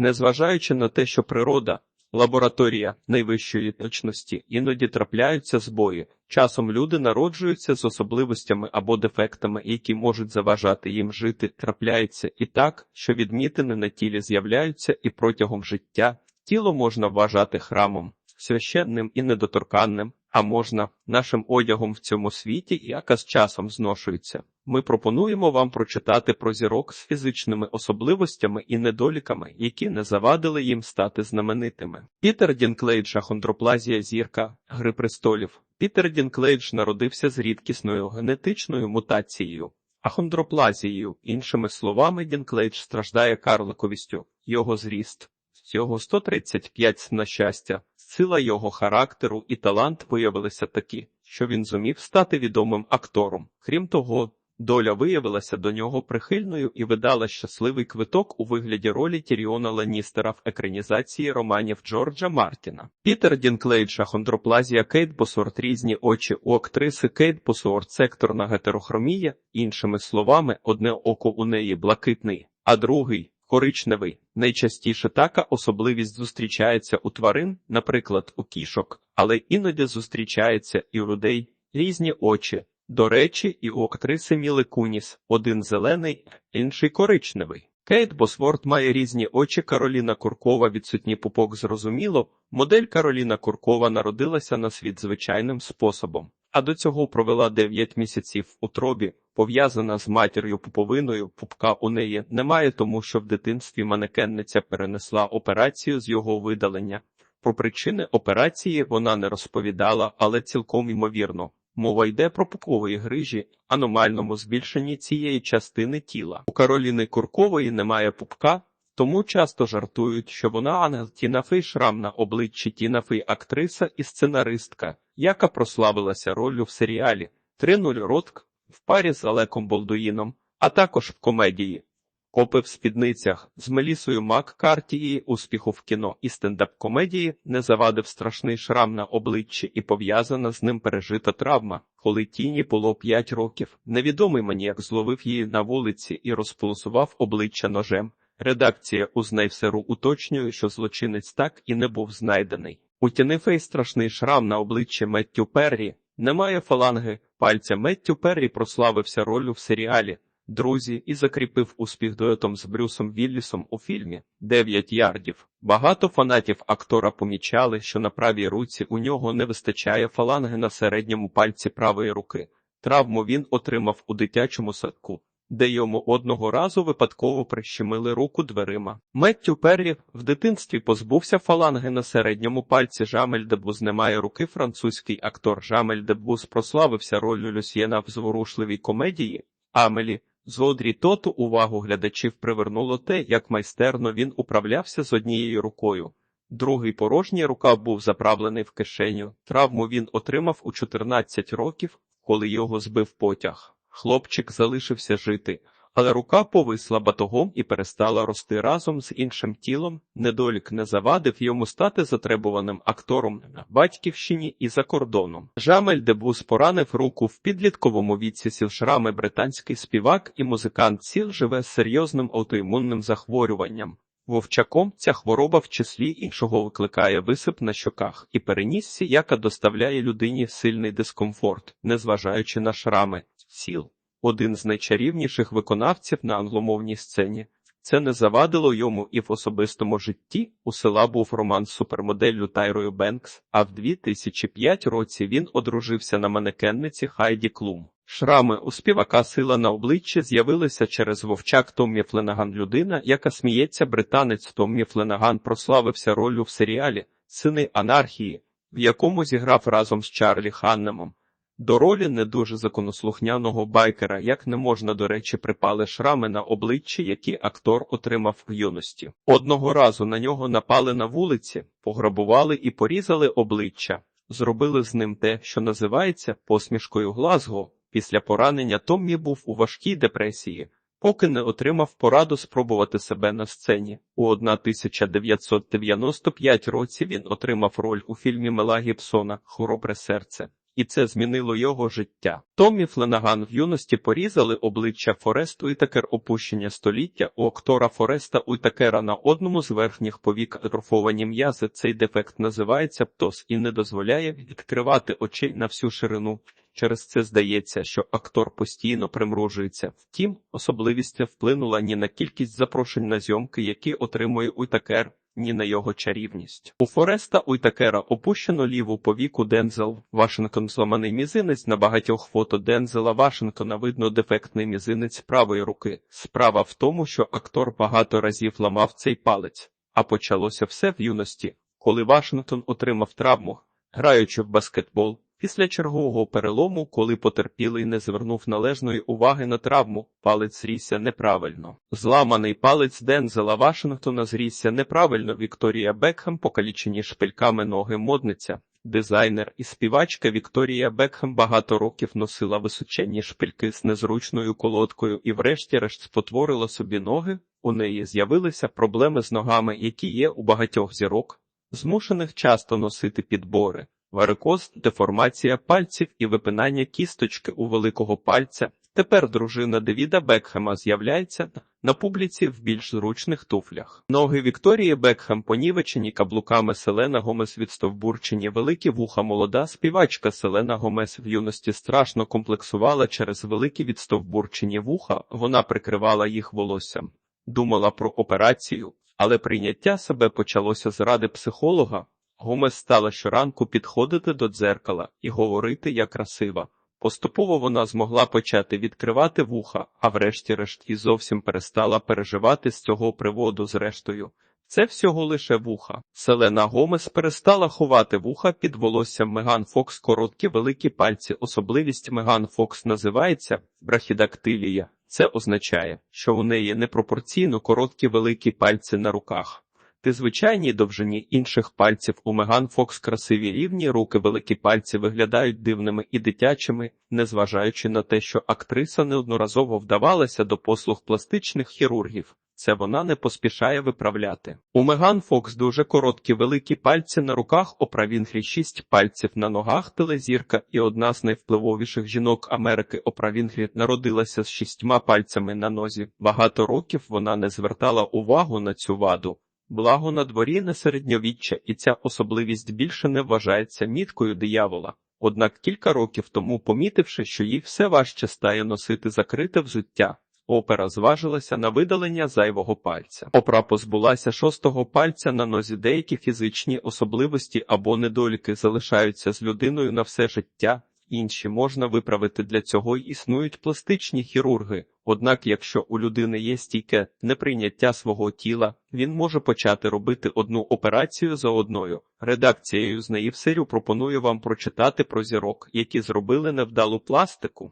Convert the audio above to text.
Незважаючи на те, що природа, лабораторія найвищої точності, іноді трапляються збої. Часом люди народжуються з особливостями або дефектами, які можуть заважати їм жити. Трапляється і так, що відмітини на тілі з'являються і протягом життя тіло можна вважати храмом, священним і недоторканним, а можна нашим одягом в цьому світі, яка з часом зношується. Ми пропонуємо вам прочитати про зірок з фізичними особливостями і недоліками, які не завадили їм стати знаменитими. Пітер Дінклейдж ахондроплазія зірка Гри престолів. Пітер Дінклейдж народився з рідкісною генетичною мутацією. Ахондроплазією, іншими словами, Дінклейдж страждає карликовістю, його зріст. Його 135 на щастя, сила його характеру і талант виявилися такі, що він зумів стати відомим актором. Крім того, доля виявилася до нього прихильною і видала щасливий квиток у вигляді ролі Тіріона Ленністера в екранізації романів Джорджа Мартіна. Пітер Дінклейдж, ахондроплазія Кейт Босорт, різні очі у актриси Кейт Босорт, секторна гетерохромія, іншими словами, одне око у неї блакитний, а другий коричневий. Найчастіше така особливість зустрічається у тварин, наприклад, у кішок, але іноді зустрічається і у людей різні очі. До речі, і у актриси Міли Куніс один зелений, інший коричневий. Кейт Босворт має різні очі. Кароліна Куркова відсутній пупок зрозуміло. Модель Кароліна Куркова народилася на світ звичайним способом, а до цього провела 9 місяців в утробі, пов'язана з матір'ю пуповиною. Пупка у неї немає, тому що в дитинстві манекенниця перенесла операцію з його видалення. Про причини операції вона не розповідала, але цілком ймовірно. Мова йде про пупової грижі, аномальному збільшенні цієї частини тіла. У Кароліни Куркової немає пупка, тому часто жартують, що вона ангел Тіна Фей шрам на обличчі Тіна Фей актриса і сценаристка, яка прославилася роллю в серіалі «3.0 Ротк в парі з Олеком Болдуїном, а також в комедії Копи в спідницях з Мелісою Маккартією успіху в кіно і стендап-комедії не завадив страшний шрам на обличчі і пов'язана з ним пережита травма. Коли тіні було 5 років, невідомий маніяк зловив її на вулиці і розполосував обличчя ножем. Редакція Узнайвсеру уточнює, що злочинець так і не був знайдений. У Тінифей страшний шрам на обличчі Меттю Перрі. Немає фаланги. Пальця Меттю Перрі прославився ролью в серіалі Друзі і закріпив успіх дуетом з Брюсом Віллісом у фільмі «Дев'ять ярдів. Багато фанатів актора помічали, що на правій руці у нього не вистачає фаланги на середньому пальці правої руки. Травму він отримав у дитячому садку, де йому одного разу випадково прищемили руку дверима. Меттю Перрі в дитинстві позбувся фаланги на середньому пальці. Жамель Дебуз не має руки. Французький актор Жамель Дебуз прославився ролью Люсьєна в зворушливій комедії Амелі. З Одрі Тоту увагу глядачів привернуло те, як майстерно він управлявся з однією рукою. Другий порожній рукав був заправлений в кишеню. Травму він отримав у 14 років, коли його збив потяг. Хлопчик залишився жити, але рука повисла батогом і перестала рости разом з іншим тілом. Недолік не завадив йому стати затребуваним актором на батьківщині і за кордоном. Жамель Дебус поранив руку в підлітковому віці сілшрами британський співак і музикант Сіл живе з серйозним аутоімунним захворюванням. Вовчаком ця хвороба в числі іншого викликає висип на щоках і переніссі, яка доставляє людині сильний дискомфорт, незважаючи на шрами. Сіл один з найчарівніших виконавців на англомовній сцені. Це не завадило йому і в особистому житті. У села був роман з супермоделлю Тайрою Бенкс, а в 2005 році він одружився на манекенниці Хайді Клум. Шрами у співака сила на обличчі з'явилися через вовчак Томмі Фленаган. Людина, яка сміється, британець Томмі Фленаган прославився ролью в серіалі Сини анархії, в якому зіграв разом з Чарлі Ханнемом. До ролі не дуже законослухняного байкера, як не можна, до речі, припали шрами на обличчі, які актор отримав в юності. Одного разу на нього напали на вулиці, пограбували і порізали обличчя, зробили з ним те, що називається посмішкою Глазго. Після поранення Томмі був у важкій депресії, поки не отримав пораду спробувати себе на сцені. У 1995 році він отримав роль у фільмі Мела Гібсона Хоробре серце і це змінило його життя. Томмі Фленаган в юності порізали обличчя Форест Уітакер опущення століття у актора Фореста Уітакера на одному з верхніх повік атрофовані м'язи. Цей дефект називається птоз і не дозволяє відкривати очей на всю ширину. Через це здається, що актор постійно примружується. Втім, особливість вплинула ні на кількість запрошень на зйомки, які отримує Уйтакер, ні на його чарівність. У Фореста Уйтакера опущено ліву повіку Дензел Вашингтон зламаний мізинець на багатьох фото Дензела Вашингтона видно дефектний мізинець правої руки. Справа в тому, що актор багато разів ламав цей палець, а почалося все в юності, коли Вашингтон отримав травму, граючи в баскетбол. Після чергового перелому, коли потерпілий не звернув належної уваги на травму, палець зрісся неправильно. Зламаний палець Дензела Вашингтона зрісся неправильно. Вікторія Бекхем покалічені шпильками ноги модниця. Дизайнер і співачка Вікторія Бекхем багато років носила височенні шпильки з незручною колодкою і, врешті-решт, спотворила собі ноги. У неї з'явилися проблеми з ногами, які є у багатьох зірок, змушених часто носити підбори. Варикоз, деформація пальців і випинання кісточки у великого пальця. Тепер дружина Девіда Бекхема з'являється на публіці в більш зручних туфлях. Ноги Вікторії Бекхем понівечені каблуками Селена Гомес відстовбурчені великі вуха молода співачка Селена Гомес в юності страшно комплексувала через великі відстовбурчені вуха, вона прикривала їх волоссям. Думала про операцію, але прийняття себе почалося з психолога. Гомес стала щоранку підходити до дзеркала і говорити як красива. Поступово вона змогла почати відкривати вуха, а врешті-решт і зовсім перестала переживати з цього приводу зрештою. Це всього лише вуха. Селена Гомес перестала ховати вуха під волоссям Меган Фокс короткі великі пальці. Особливість Меган Фокс називається брахідактилія. Це означає, що у неї непропорційно короткі великі пальці на руках. Ти звичайній довжині інших пальців у Меган Фокс красиві рівні руки великі пальці виглядають дивними і дитячими, незважаючи на те, що актриса неодноразово вдавалася до послуг пластичних хірургів. Це вона не поспішає виправляти. У Меган Фокс дуже короткі великі пальці на руках, Опра Вінфрі шість пальців на ногах, телезірка і одна з найвпливовіших жінок Америки Опра Вінфрі народилася з шістьма пальцями на нозі. Багато років вона не звертала увагу на цю ваду. Благо на дворі не середньовіччя, і ця особливість більше не вважається міткою диявола. Однак кілька років тому, помітивши, що їй все важче стає носити закрите взуття, опера зважилася на видалення зайвого пальця. Опра позбулася шостого пальця на нозі деякі фізичні особливості або недоліки залишаються з людиною на все життя. Інші можна виправити для цього й існують пластичні хірурги. Однак, якщо у людини є стійке неприйняття свого тіла, він може почати робити одну операцію за одною. Редакцією з неї в серію пропоную вам прочитати про зірок, які зробили невдалу пластику.